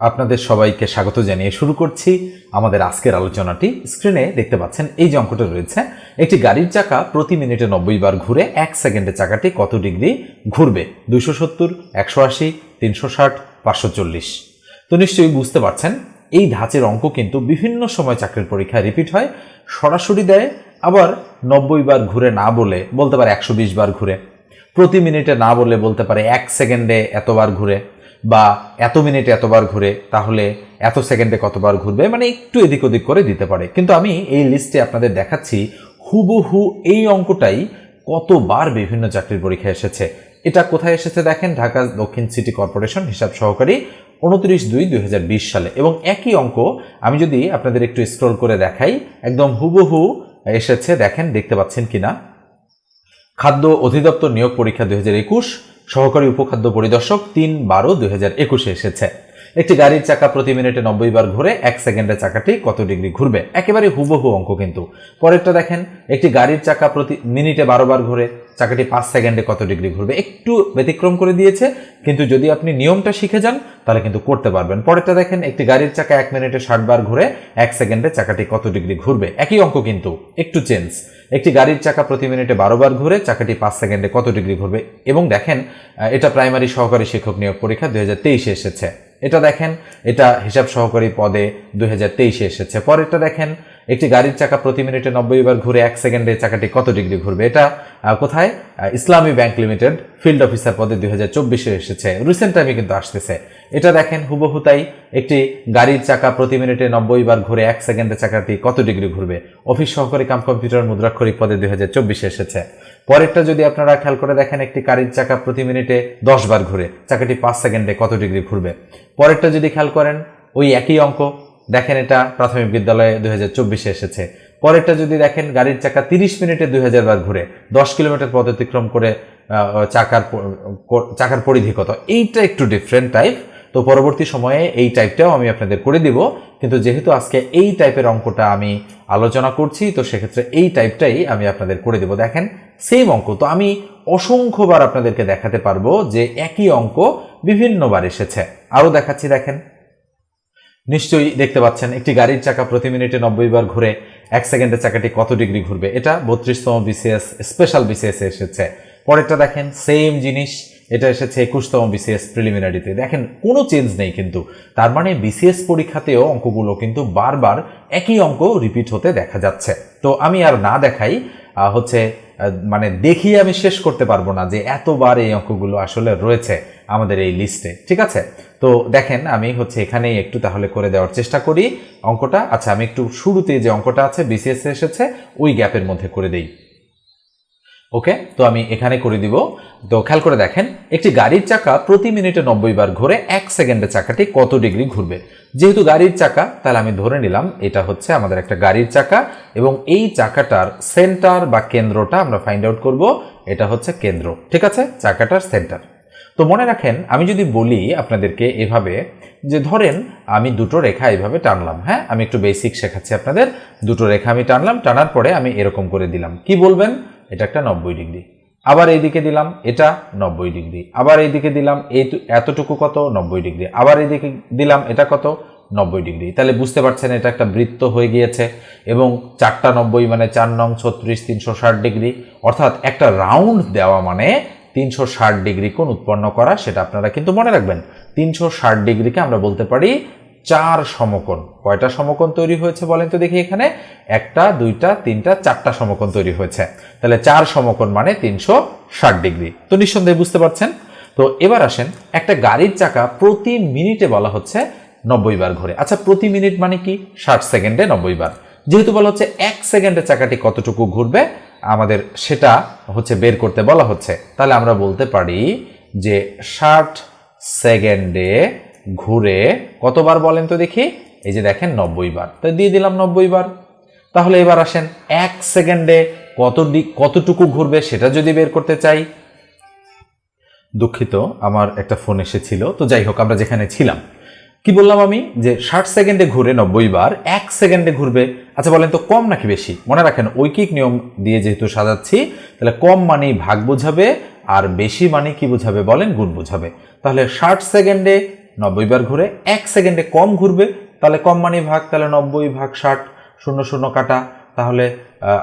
আপনাদের সবাইকে স্বাগত জানিয়ে শুরু করছি আমাদের আজকের আলোচনাটি। স্ক্রিনে দেখতে পাচ্ছেন, এই যে অঙ্কটা রয়েছে, একটি গাড়ির চাকা প্রতি মিনিটে নব্বই বার ঘুরে এক সেকেন্ডে চাকাটি কত ডিগ্রি ঘুরবে? দুশো সত্তর, একশো আশি, তিনশো ষাট, পাঁচশো চল্লিশ। তো নিশ্চয়ই বুঝতে পারছেন, এই ধাঁচের অঙ্ক কিন্তু বিভিন্ন সময় চাকরির পরীক্ষায় রিপিট হয়, সরাসরি দেয়, আবার নব্বই বার ঘুরে না বলে বলতে পারে একশো বিশ বার ঘুরে। প্রতি মিনিটে না বলে বলতে পারে এক সেকেন্ডে এতবার ঘুরে। বা এত মিনিটে এতবার ঘুরে, তাহলে এত সেকেন্ডে কতবার ঘুরবে? মানে একটু এদিক ওদিক করে দিতে পারে। কিন্তু আমি এই লিস্টে আপনাদের দেখাচ্ছি, হুবহু এই অঙ্কটাই কতবার বিভিন্ন চাকরির পরীক্ষায় এসেছে। এটা কোথায় এসেছে দেখেন? ঢাকা দক্ষিণ সিটি কর্পোরেশন হিসাব সহকারী, উনত্রিশ দুই দুই সালে। এবং একই অঙ্ক আমি যদি আপনাদের একটু স্ক্রল করে দেখাই, একদম হুবহু এসেছে, দেখেন, দেখতে পাচ্ছেন কিনা? খাদ্য অধিদপ্তর নিয়োগ পরীক্ষা দুই হাজার একুশ সহকারী উপখাদ্য পরিদর্শক তিন বারো দুই হাজার একুশে এসেছে। একটি গাড়ির চাকা প্রতি মিনিটে নব্বই বার ঘুরে এক সেকেন্ডে চাকাটি কত ডিগ্রি ঘুরবে? একেবারে হুবহু অঙ্ক কিন্তু। পরেরটা দেখেন, একটি গাড়ির চাকা প্রতি মিনিটে বারো বার ঘুরে চাকাটি পাঁচ সেকেন্ডে কত ডিগ্রি ঘুরবে একটু ব্যতিক্রম করে দিয়েছে, কিন্তু যদি আপনি নিয়মটা শিখে যান, তাহলে কিন্তু করতে পারবেন। পরেরটা দেখেন, একটি গাড়ির চাকা এক মিনিটে ষাট বার ঘুরে এক সেকেন্ডে চাকাটি কত ডিগ্রি ঘুরবে। একই অঙ্ক কিন্তু, একটু চেঞ্জ একটি গাড়ির চাকা প্রতি মিনিটে বারো বার ঘুরে চাকাটি পাঁচ সেকেন্ডে কত ডিগ্রি ঘুরবে? এবং দেখেন এটা প্রাইমারি সহকারী শিক্ষক নিয়োগ পরীক্ষা দুই হাজার তেইশে এসেছে। এটা দেখেন, এটা হিসাব সহকারী পদে দুই হাজার তেইশে এসেছে। পরেরটা দেখেন একটি গাড়ির চাকা প্রতি মিনিটে নব্বই বার ঘুরে এক সেকেন্ডে চাকাটি কত ডিগ্রি ঘুরবে? এটা কোথায়? ইসলামী ব্যাংক লিমিটেড ফিল্ড অফিসার পদে দুই হাজার চব্বিশে এসেছে। রিসেন্ট টাইমে কিন্তু আসতেছে। এটা দেখেন, হুবহু তাই একটি গাড়ির চাকা প্রতি মিনিটে নব্বই বার ঘুরে এক সেকেন্ডে চাকাটি কত ডিগ্রি ঘুরবে? অফিস সহকারী কাম কম্পিউটার মুদ্রাক্ষরিক পদে দুই হাজার চব্বিশে এসেছে। পরেরটা যদি আপনারা খেয়াল করে দেখেন, একটি গাড়ির চাকা প্রতি মিনিটে দশ বার ঘুরে চাকাটি পাঁচ সেকেন্ডে কত ডিগ্রি ঘুরবে? পরেরটা যদি খেয়াল করেন, ওই একই অঙ্ক দেখেন এটা প্রাথমিক বিদ্যালয়ে দুই হাজার চব্বিশে এসেছে। পরেরটা যদি দেখেন, গাড়ির চাকা তিরিশ মিনিটে দুই হাজার বার ঘুরে, দশ কিলোমিটার পথ অতিক্রম করে চাকার চাকার পরিধি কত এইটা একটু ডিফারেন্ট টাইপ তো পরবর্তী সময়ে এই টাইপটাও আমি আপনাদের করে দিব। কিন্তু যেহেতু আজকে এই টাইপের অঙ্কটা আমি আলোচনা করছি, তো সেক্ষেত্রে এই টাইপটাই আমি আপনাদের করে দেব। দেখেন সেম অঙ্ক। তো আমি অসংখ্যবার আপনাদেরকে দেখাতে পারব যে একই অঙ্ক বিভিন্নবার এসেছে। আরও দেখাচ্ছি, দেখেন। নিশ্চয়ই দেখতে পাচ্ছেন, একটি গাড়ির চাকা প্রতি মিনিটে নব্বই বার ঘুরে এক সেকেন্ডে চাকাটি কত ডিগ্রি ঘুরবে। এটা বত্রিশতম বিসিএস স্পেশাল বিসিএস এসেছে। পরেরটা দেখেন সেম জিনিস, এটা এসেছে একুশতম বিসিএস প্রিলিমিনারিতে দেখেন, কোনো চেঞ্জ নেই কিন্তু। তার মানে বিসিএস পরীক্ষাতেও অঙ্কগুলো কিন্তু বারবার একই অঙ্ক রিপিট হতে দেখা যাচ্ছে। তো আমি আর না দেখাই হচ্ছে মানে দেখিয়ে আমি শেষ করতে পারব না যে এতবার এই অঙ্কগুলো আসলে রয়েছে আমাদের এই লিস্টে ঠিক আছে? তো দেখেন, আমি হচ্ছে এখানেই একটু তাহলে করে দেওয়ার চেষ্টা করি অঙ্কটা। আচ্ছা আমি একটু শুরুতে যে অঙ্কটা আছে বিসিএস এসেছে, ওই গ্যাপের মধ্যে করে দেই। ওকে তো আমি এখানে করে দিব। তো খেয়াল করে দেখেন, একটি গাড়ির চাকা প্রতি মিনিটে নব্বই বার ঘুরে এক সেকেন্ডে চাকাটি কত ডিগ্রি ঘুরবে? যেহেতু গাড়ির চাকা, তাহলে আমি ধরে নিলাম এটা হচ্ছে আমাদের একটা গাড়ির চাকা এবং এই চাকাটার সেন্টার বা কেন্দ্রটা আমরা ফাইন্ড আউট করব, এটা হচ্ছে কেন্দ্র। ঠিক আছে? চাকাটার সেন্টার। তো মনে রাখেন, আমি যদি বলি আপনাদেরকে এভাবে যে ধরেন আমি দুটো রেখা এইভাবে টানলাম হ্যাঁ? আমি একটু বেসিক শেখাচ্ছি আপনাদের। দুটো রেখা আমি টানলাম, টানার পরে আমি এরকম করে দিলাম। কি বলবেন? এটা একটা নব্বই ডিগ্রি। আবার এইদিকে দিলাম, এটা নব্বই ডিগ্রি। আবার এইদিকে দিলাম, এই এতটুকু কত? নব্বই ডিগ্রি। আবার এইদিকে দিলাম, এটা কত? নব্বই ডিগ্রি। তাহলে বুঝতে পারছেন এটা একটা বৃত্ত হয়ে গিয়েছে এবং চারটা নব্বই মানে চার নং ছত্রিশ, তিনশো ষাট ডিগ্রি। অর্থাৎ একটা রাউন্ড দেওয়া মানে তিনশো ষাট ডিগ্রি কোণ উৎপন্ন করা, সেটা আপনারা কিন্তু মনে রাখবেন। তিনশো ষাট ডিগ্রিকে আমরা বলতে পারি চার সমকোণ। কয়টা সমকোণ তৈরি হয়েছে বলেন তো দেখি এখানে? একটা, দুইটা, তিনটা, চারটা সমকোণ তৈরি হয়েছে। তাহলে চার সমকোণ মানে তিনশো ষাট ডিগ্রি। তো নিঃসন্দেহে বুঝতে পারছেন? তো এবার আসেন, একটা গাড়ির চাকা প্রতি মিনিটে বলা হচ্ছে নব্বই বার ঘোরে। আচ্ছা প্রতি মিনিট মানে কি? ষাট সেকেন্ডে নব্বই বার। যেহেতু বলা হচ্ছে এক সেকেন্ডে চাকাটি কতটুকু ঘুরবে, আমাদের সেটা হচ্ছে বের করতে বলা হচ্ছে। তাহলে আমরা বলতে পারি যে ষাট সেকেন্ডে ঘুরে কতবার বলেন তো দেখি? এই যে দেখেন নব্বই বার। তো দিয়ে দিলাম নব্বই বার। তাহলে এবার আসেন, এক সেকেন্ডে কত কতটুকু ঘুরবে সেটা যদি বের করতে চাই। দুঃখিত, আমার একটা ফোন এসেছিল, তো যাই হোক, আমরা যেখানে ছিলাম। কি বললাম আমি? যে ষাট সেকেন্ডে ঘুরে নব্বই বার, এক সেকেন্ডে ঘুরবে। আচ্ছা বলেন তো, কম নাকি বেশি? মনে রাখেন, ঐকিক নিয়ম দিয়ে যেহেতু সাজাচ্ছি, তাহলে কম মানেই ভাগ বোঝাবে, আর বেশি মানে কি বোঝাবে বলেন? গুণ বোঝাবে। তাহলে ষাট সেকেন্ডে নব্বই বার ঘুরে, এক সেকেন্ডে কম ঘুরবে, তাহলে কম মানে ভাগ, তাহলে নব্বই ভাগ ষাট, শূন্য শূন্য কাটা, তাহলে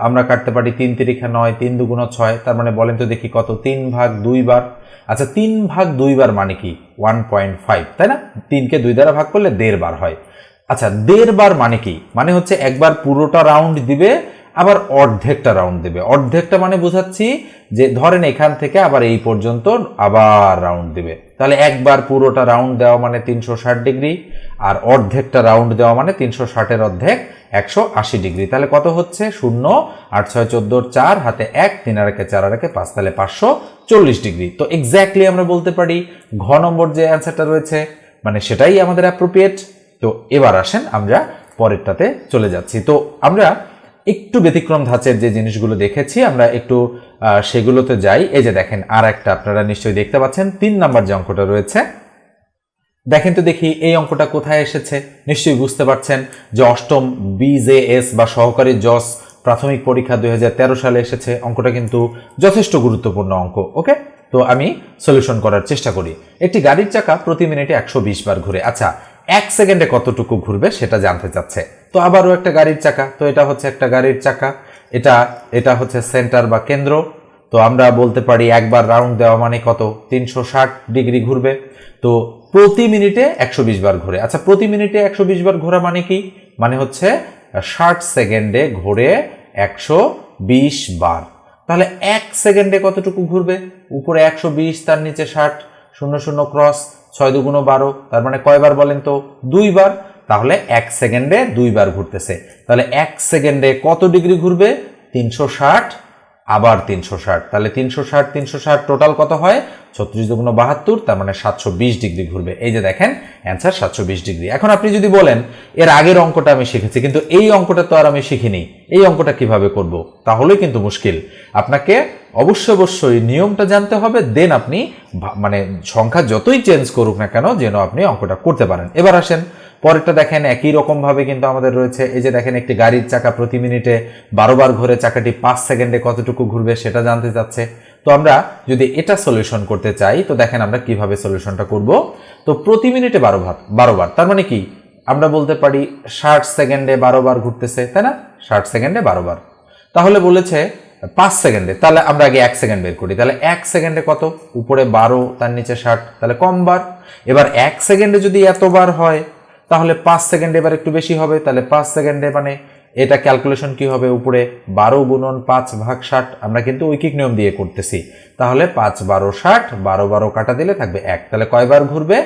আমরা কাটতে পারি তিন তিরিখা নয়, তিন দুগুণ ছয়, তার মানে বলেন তো দেখি কত, তিন ভাগ দুই বার। আচ্ছা তিন ভাগ দুই বার মানে কি? ওয়ান পয়েন্ট ফাইভ, তাই না? তিনকে দুই দ্বারা ভাগ করলে দেড় বার হয়। আচ্ছা দেড় বার মানে কি? মানে হচ্ছে একবার পুরোটা রাউন্ড দিবে আবার অর্ধেকটা রাউন্ড দেবে। অর্ধেকটা মানে বোঝাচ্ছি যে ধরেন এখান থেকে আবার এই পর্যন্ত আবার রাউন্ড দেবে। তাহলে একবার পুরোটা রাউন্ড দেওয়া মানে তিনশো ষাট ডিগ্রি আর অর্ধেকটা রাউন্ড দেওয়া মানে তিনশো ষাটের অর্ধেক একশো আশি ডিগ্রি। তাহলে কত হচ্ছে? শূন্য, আট ছয় চোদ্দোর চার, হাতে এক, তিন আর একে চার আর একে পাঁচ, তাহলে পাঁচশো চল্লিশ ডিগ্রি। তো এক্স্যাক্টলি আমরা বলতে পারি ঘ নম্বর যে অ্যান্সারটা রয়েছে মানে সেটাই আমাদের অ্যাপ্রোপ্রিয়েট তো এবার আসেন আমরা পরেরটাতে চলে যাচ্ছি। তো আমরা একটু ব্যতিক্রম ধাঁচের যে জিনিসগুলো দেখেছি, আমরা একটু সেগুলোতে যাই। এই যে দেখেন আর একটা আপনারা নিশ্চয়ই দেখতে পাচ্ছেন। তিন নাম্বার যে অঙ্কটা রয়েছে, দেখেন তো দেখি, এই অঙ্কটা কোথায় এসেছে? নিশ্চয়ই বুঝতে পারছেন যে অষ্টম বিজেএস বা সহকারী জস প্রাথমিক পরীক্ষা দুই হাজার তেরো সালে এসেছে। অঙ্কটা কিন্তু যথেষ্ট গুরুত্বপূর্ণ অঙ্ক, ওকে? তো আমি সলিউশন করার চেষ্টা করি। একটি গাড়ির চাকা প্রতি মিনিটে একশো বিশ বার ঘুরে। আচ্ছা এক সেকেন্ডে কতটুকু ঘুরবে সেটা জানতে চাচ্ছে। তো আবারও একটা গাড়ির চাকা। তো এটা হচ্ছে একটা গাড়ির চাকা। এটা এটা হচ্ছে সেন্টার বা কেন্দ্র। তো আমরা বলতে পারি একবার রাউন্ড দেওয়া মানে কত? তিনশো ষাট ডিগ্রি ঘুরবে। তো প্রতি মিনিটে একশো বিশ বার ঘুরে। আচ্ছা প্রতি মিনিটে একশো বিশ বার ঘোরা মানে কি? মানে হচ্ছে ষাট সেকেন্ডে ঘুরে একশো বার। তাহলে এক সেকেন্ডে কতটুকু ঘুরবে? উপরে একশো বিশ, তার নিচে ষাট, শূন্য শূন্য ক্রস ছয় দুগুণ বারো, তার মানে কয়বার বলেন তো? দুইবার। তাহলে এক সেকেন্ডে দুইবার ঘুরতেছে। তাহলে এক সেকেন্ডে কত ডিগ্রি ঘুরবে? তিনশো ষাট। আবার তিনশো ষাট। তাহলে তিনশো ষাট তিনশো ষাট টোটাল কত হয়? ছত্রিশ দুগুণ বাহাত্তর, তার মানে সাতশো বিশ ডিগ্রি ঘুরবে। এই যে দেখেন অ্যান্সার সাতশো বিশ ডিগ্রি। এখন আপনি যদি বলেন, এর আগের অঙ্কটা আমি শিখেছি, কিন্তু এই অঙ্কটা তো আর আমি শিখিনি। এই অঙ্কটা কীভাবে করব? তাহলে কিন্তু মুশকিল। আপনাকে অবশ্যই অবশ্যই নিয়মটা জানতে হবে দেন আপনি মানে সংখ্যা যতই চেঞ্জ করুক না কেন, যেন আপনি অঙ্কটা করতে পারেন। এবার আসেন পরেরটা দেখেন, একই রকম ভাবে কিন্তু আমাদের রয়েছে। এই যে দেখেন, একটি গাড়ির চাকা প্রতি মিনিটে বারো বার ঘুরে, চাকাটি পাঁচ সেকেন্ডে কতটুকু ঘুরবে সেটা জানতে চাচ্ছে। তো আমরা যদি এটা সলিউশন করতে চাই, তো দেখেন আমরা কীভাবে সলিউশনটা করব। তো প্রতি মিনিটে বারো বার বারো বার তার মানে কি? আমরা বলতে পারি ষাট সেকেন্ডে বারো বার ঘুরতেছে, তাই না? ষাট সেকেন্ডে বারো বার তাহলে বলেছে পাঁচ সেকেন্ডে। তাহলে আমরা আগে এক সেকেন্ড বের করি। তাহলে এক সেকেন্ডে কত? উপরে বারো, তার নিচে ষাট। তাহলে কম বার এবার এক সেকেন্ডে যদি এতবার হয় তাহলে পাঁচ সেকেন্ডে এবার একটু বেশি হবে, তাহলে পাঁচ সেকেন্ডে মানে এটা ক্যালকুলেশন কি হবে? উপরে বারো গুণন পাঁচ ভাগ ষাট, আমরা কিন্তু ঐকিক নিয়ম দিয়ে করতেছি। তাহলে পাঁচ বারো ষাট, বারো বারো কাটা দিলে থাকবে এক, তাহলে কয়বার ঘুরবে?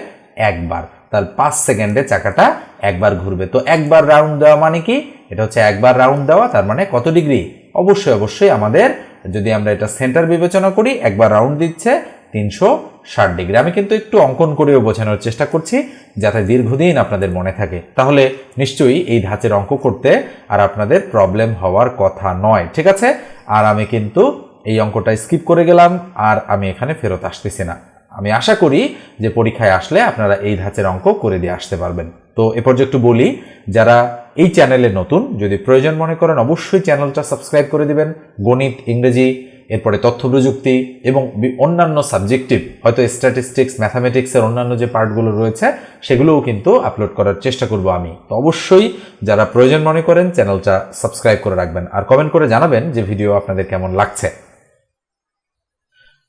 একবার। তাহলে পাঁচ সেকেন্ডে চাকাটা একবার ঘুরবে। তো একবার রাউন্ড দেওয়া মানে কি? এটা হচ্ছে একবার রাউন্ড দেওয়া, তার মানে কত ডিগ্রি? অবশ্যই অবশ্যই আমাদের যদি আমরা এটা সেন্টার বিবেচনা করি, একবার রাউন্ড দিচ্ছে তিনশো ষাট ডিগ্রি। আমি কিন্তু একটু অঙ্কন করেও বোঝানোর চেষ্টা করছি, যাতে দীর্ঘদিন আপনাদের মনে থাকে। তাহলে নিশ্চয়ই এই ধাঁচের অঙ্ক করতে আর আপনাদের প্রবলেম হওয়ার কথা নয়, ঠিক আছে? আর আমি কিন্তু এই অঙ্কটা স্কিপ করে গেলাম, আর আমি এখানে ফেরত আসতেছি না। আমি আশা করি যে পরীক্ষায় আসলে আপনারা এই ধাঁচের অঙ্ক করে দিয়ে আসতে পারবেন। তো এ পর্যন্ত একটু বলি, যারা এই চ্যানেলে নতুন, যদি প্রয়োজন মনে করেন, অবশ্যই চ্যানেলটা সাবস্ক্রাইব করে দিবেন। গণিত, ইংরেজি এরপরে তথ্য প্রযুক্তি এবং অন্যান্য সাবজেক্টিভ হয়তো স্ট্যাটিস্টিক্স ম্যাথামেটিক্সের অন্যান্য যে পার্টগুলো রয়েছে, সেগুলোও কিন্তু আপলোড করার চেষ্টা করব আমি। তো অবশ্যই যারা প্রয়োজন মনে করেন, চ্যানেলটা সাবস্ক্রাইব করে রাখবেন আর কমেন্ট করে জানাবেন যে ভিডিও আপনাদের কেমন লাগছে।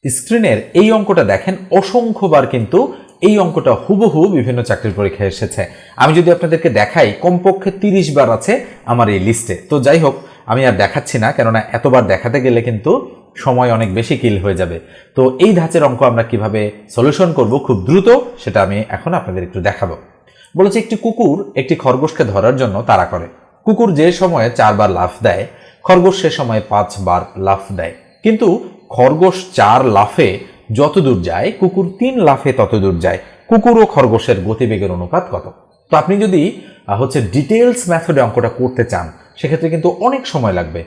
স্ক্রিনের এই অঙ্কটা দেখেন, অসংখ্যবার কিন্তু এই অঙ্কটা হুবহু বিভিন্ন চাকরির পরীক্ষায় এসেছে। আমি যদি আপনাদেরকে দেখাই, কমপক্ষে তিরিশ বার আছে আমার এই লিস্টে তো যাই হোক আমি আর দেখাচ্ছি না, কেননা এতবার দেখাতে গেলে কিন্তু সময় অনেক বেশি কিল হয়ে যাবে। তো এই ধাঁচের অঙ্ক আমরা কীভাবে সলিউশন করব খুব দ্রুত, সেটা আমি এখন আপনাদের একটু দেখাবো। বলেছে একটি কুকুর একটি খরগোশকে ধরার জন্য তাড়া করে। কুকুর যে সময়ে চারবার লাফ দেয়, খরগোশ সে সময় পাঁচবার লাফ দেয়। কিন্তু খরগোশ চার লাফে যত দূর যায়, কুকুর তিন লাফে তত দূর যায়। কুকুর ও খরগোশের গতিবেগের অনুপাত কত? তো আপনি যদি হচ্ছে ডিটেলস মেথডে অঙ্কটা করতে চান সেক্ষেত্রে কিন্তু অনেক সময় লাগবে।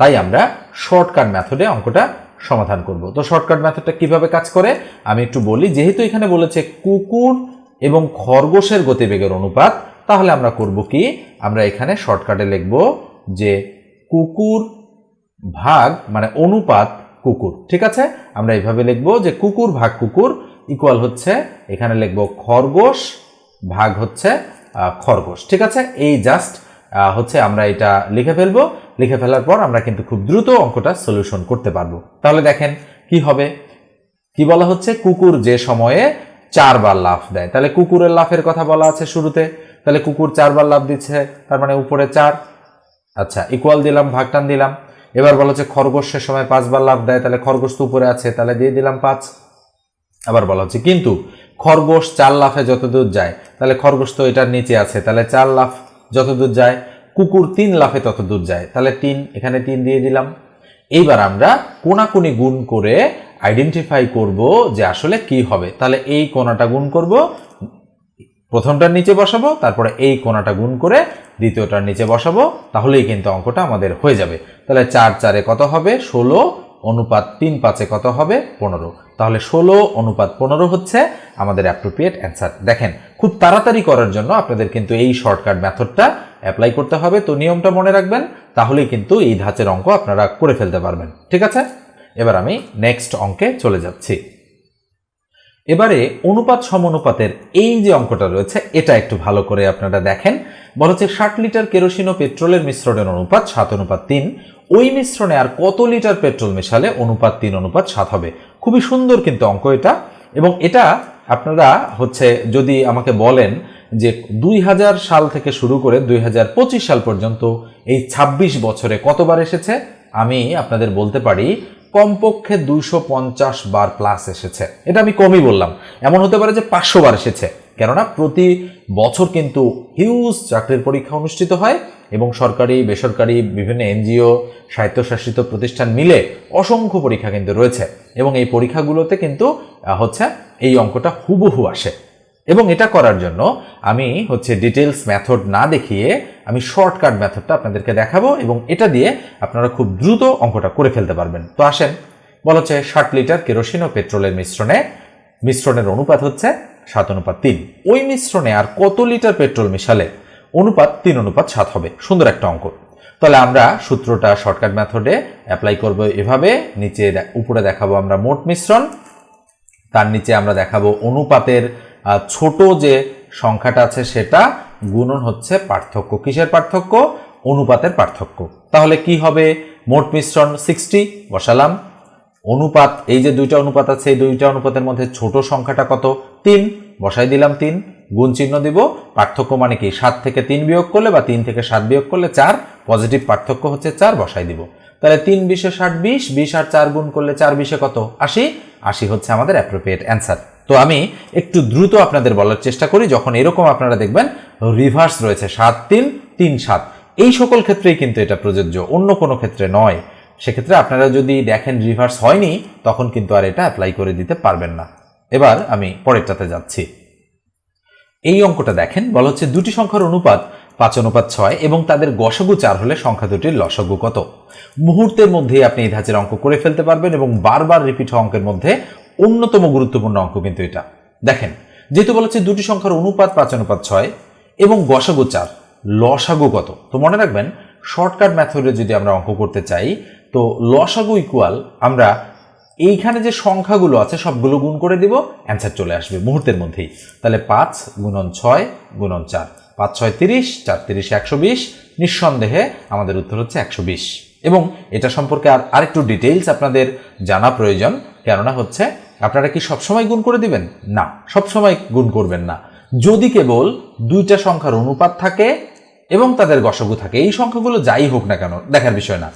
তাই আমরা শর্টকাট মেথডে অঙ্কটা সমাধান করব। তো শর্টকাট মেথডটা কীভাবে কাজ করে? আমি একটু বলি, যেহেতু এখানে বলেছে কুকুর এবং খরগোশের গতিবেগের অনুপাত, তাহলে আমরা করব কি? আমরা এখানে শর্টকাটে লিখব যে কুকুর ভাগ মানে অনুপাত কুকুর। ঠিক আছে? আমরা এইভাবে লিখব যে কুকুর ভাগ কুকুর ইকুয়াল হচ্ছে, এখানে লিখব খরগোশ ভাগ হচ্ছে খরগোশ। ঠিক আছে? এই জাস্ট হচ্ছে আমরা এটা লিখে ফেলব। লিখে ফেলার পর আমরা কিন্তু খুব দ্রুত অঙ্কটা সলিউশন করতে পারব। তাহলে দেখেন কি হবে? কি বলা হচ্ছে? কুকুর যে সময়ে চারবার লাফ দেয়। তাহলে কুকুরের লাফের কথা বলা আছে শুরুতে। তাহলে কুকুর চারবার লাফ দিচ্ছে, তার মানে উপরে চার। আচ্ছা ইকুয়াল দিলাম, ভাগটান দিলাম। এবার বলা হচ্ছে খরগোশের সময় পাঁচবার লাফ দেয়, তাহলে খরগোশ তো উপরে আছে, তাহলে দিয়ে দিলাম পাঁচ। আবার বলা হচ্ছে, কিন্তু খরগোশ চার লাফে যতদূর যায়, তাহলে খরগোশ তো এটার নিচে আছে, তাহলে চার লাফ যতদূর যায়, কুকুর তিন লাফে ততদূর যায়। তাহলে তিন, এখানে তিন দিয়ে দিলাম। এইবার আমরা কোনাকুনি গুণ করে আইডেন্টিফাই করব যে আসলে কি হবে। তাহলে এই কোনাটা গুণ করব, প্রথমটার নিচে বসাবো, তারপরে এই কোনাটা গুণ করে দ্বিতীয়টার নিচে বসাবো, তাহলেই কিন্তু অঙ্কটা আমাদের হয়ে যাবে। তাহলে চার, চারে কত হবে? ষোলো অনুপাত তিন পাঁচে কত হবে? পনেরো। তাহলে ষোলো অনুপাত পনেরো হচ্ছে আমাদের অ্যাপ্রোপ্রিয়েট অ্যান্সার দেখেন, খুব তাড়াতাড়ি করার জন্য আপনাদের কিন্তু এই শর্টকাট মেথডটা অ্যাপ্লাই করতে হবে। তো নিয়মটা মনে রাখবেন, তাহলেই কিন্তু এই ধাঁচের অঙ্ক আপনারা করে ফেলতে পারবেন। ঠিক আছে? এবার আমি নেক্সট অঙ্কে চলে যাচ্ছি। এবারে অনুপাত সমানুপাতের এই যে অঙ্কটা রয়েছে, এটা একটু ভালো করে আপনারা দেখেন। বলা হচ্ছে ষাট লিটার কেরোসিন ও পেট্রোলের মিশ্রণের অনুপাত সাত, অনুপাত তিন। ওই মিশ্রণে আর কত লিটার পেট্রোল মেশালে অনুপাত তিন, অনুপাত সাত হবে? খুবই সুন্দর কিন্তু অঙ্ক এটা। এবং এটা আপনারা হচ্ছে যদি আমাকে বলেন যে দুই হাজার সাল থেকে শুরু করে দুই হাজার পঁচিশ সাল পর্যন্ত এই ২৬ বছরে কতবার এসেছে, আমি আপনাদের বলতে পারি কমপক্ষে দুইশো পঞ্চাশ বার প্লাস এসেছে। এটা আমি কমই বললাম। এমন হতে পারে যে পাঁচশো বার এসেছে। কেননা প্রতি বছর কিন্তু হিউজ চাকরির পরীক্ষা অনুষ্ঠিত হয় এবং সরকারি, বেসরকারি, বিভিন্ন এনজিও, স্বায়ত্তশাসিত প্রতিষ্ঠান মিলে অসংখ্য পরীক্ষা কিন্তু রয়েছে। এবং এই পরীক্ষাগুলোতে কিন্তু হচ্ছে এই অঙ্কটা হুবহু আসে। এবং এটা করার জন্য আমি হচ্ছে ডিটেলস মেথড না দেখিয়ে আমি শর্টকাট মেথডটা আপনাদেরকে দেখাবো এবং এটা দিয়ে আপনারা খুব দ্রুত অঙ্কটা করে ফেলতে পারবেন। তো আসেন, বলা হচ্ছে ষাট লিটার কেরোসিন ও পেট্রোলের মিশ্রণে, মিশ্রণের অনুপাত হচ্ছে সাত অনুপাত তিন। ওই মিশ্রণে আর কত লিটার পেট্রোল মিশালে? অনুপাত তিন, অনুপাত সাত হবে। সুন্দর একটা অঙ্ক। তাহলে আমরা সূত্রটা শর্টকাট মেথডে অ্যাপ্লাই করব এভাবে, নিচে উপরে দেখাবো আমরা মোট মিশ্রণ, তার নিচে আমরা দেখাবো অনুপাতের ছোট যে সংখ্যাটা আছে সেটা গুণন হচ্ছে পার্থক্য। কিসের পার্থক্য? অনুপাতের পার্থক্য। তাহলে কি হবে? মোট মিশ্রণ সিক্সটি বসালাম। অনুপাত, এই যে দুইটা অনুপাত আছে, এই দুইটা অনুপাতের মধ্যে ছোট সংখ্যাটা কত? তিন। বসাই দিলাম তিন। গুণ চিহ্ন দিব। পার্থক্য মানে কি? সাত থেকে তিন বিয়োগ করলে বা তিন থেকে সাত বিয়োগ করলে চার। পজিটিভ পার্থক্য হচ্ছে চার, বসাই দিব। তাহলে তিন বিশে ষাট, বিশ বিশ আর চার গুণ করলে চার বিশে কত? আশি। আশি হচ্ছে আমাদের অ্যাপ্রোপ্রিয়েট অ্যান্সার তো আমি একটু দ্রুত আপনাদের বলার চেষ্টা করি, যখন এরকম আপনারা দেখবেন রিভার্স রয়েছে সাত তিন তিন সাত। এই সকল ক্ষেত্রেই কিন্তু এটা প্রযোজ্য, অন্য কোনো ক্ষেত্রে নয়। সেক্ষেত্রে আপনারা যদি দেখেন রিভার্স হয়নি, তখন কিন্তু আর এটা অ্যাপ্লাই করে দিতে পারবেন না। এবার আমি পরেরটাতে যাচ্ছি। এই অঙ্কটা দেখেন, বলা হচ্ছে দুটি সংখ্যার অনুপাত পাঁচ অনুপাত ছয় এবং তাদের গসগু চার হলে সংখ্যা দুটির লসগু কত। মুহূর্তের মধ্যেই আপনি এই ধাঁচের অঙ্ক করে ফেলতে পারবেন এবং বারবার রিপিট হওয়া অঙ্কের মধ্যে অন্যতম গুরুত্বপূর্ণ অঙ্ক কিন্তু এটা। দেখেন, যেহেতু বলা হচ্ছে দুটি সংখ্যার অনুপাত পাঁচ, অনুপাত ছয় এবং গসাগু চার, লসাগু কত? তো মনে রাখবেন, শর্টকাট মেথডে যদি আমরা অঙ্ক করতে চাই, তো লসাগু ইকুয়াল আমরা এইখানে যে সংখ্যাগুলো আছে সবগুলো গুণ করে দিব অ্যান্সার চলে আসবে মুহূর্তের মধ্যেই। তাহলে পাঁচ গুণন ছয় গুণন চার। পাঁচ, ছয়, তিরিশ, চার, তিরিশ, একশো বিশ। নিঃসন্দেহে আমাদের উত্তর হচ্ছে একশো বিশ। এবং এটা সম্পর্কে আর আরেকটু ডিটেইলস আপনাদের জানা প্রয়োজন, কেননা হচ্ছে আপনারা কি সবসময় গুণ করে দিবেন? না, সবসময় গুণ করবেন না। যদি কেবল দুইটা সংখ্যার অনুপাত থাকে এবং তাদের গসগু থাকে, এই সংখ্যাগুলো যাই হোক না কেন, দেখার বিষয় না।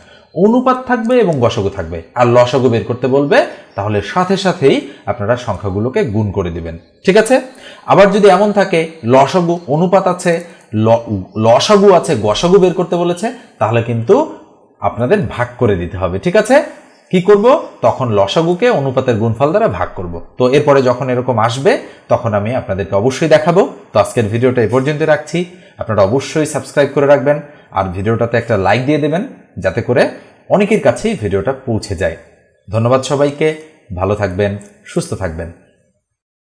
অনুপাত থাকবে এবং গসগু থাকবে। আর লসগু বের করতে বলবে, তাহলে সাথে সাথেই আপনারা সংখ্যাগুলোকে গুণ করে দিবেন। ঠিক আছে? আবার যদি এমন থাকে, লসগু অনুপাত আছে লসাগু আছে, গসাগু বের করতে বলেছে, তাহলে কিন্তু আপনাদের ভাগ করে দিতে হবে। ঠিক আছে? কি করব? তখন লসাগুকে অনুপাতের গুণফল দ্বারা ভাগ করব। তো এরপরে যখন এরকম আসবে, তখন আমি আপনাদেরকে অবশ্যই দেখাবো। তো আজকের ভিডিওটা এ পর্যন্ত রাখছি। আপনারা অবশ্যই সাবস্ক্রাইব করে রাখবেন আর ভিডিওটাতে একটা লাইক দিয়ে দেবেন, যাতে করে অনেকের কাছেই ভিডিওটা পৌঁছে যায়। ধন্যবাদ সবাইকে। ভালো থাকবেন, সুস্থ থাকবেন।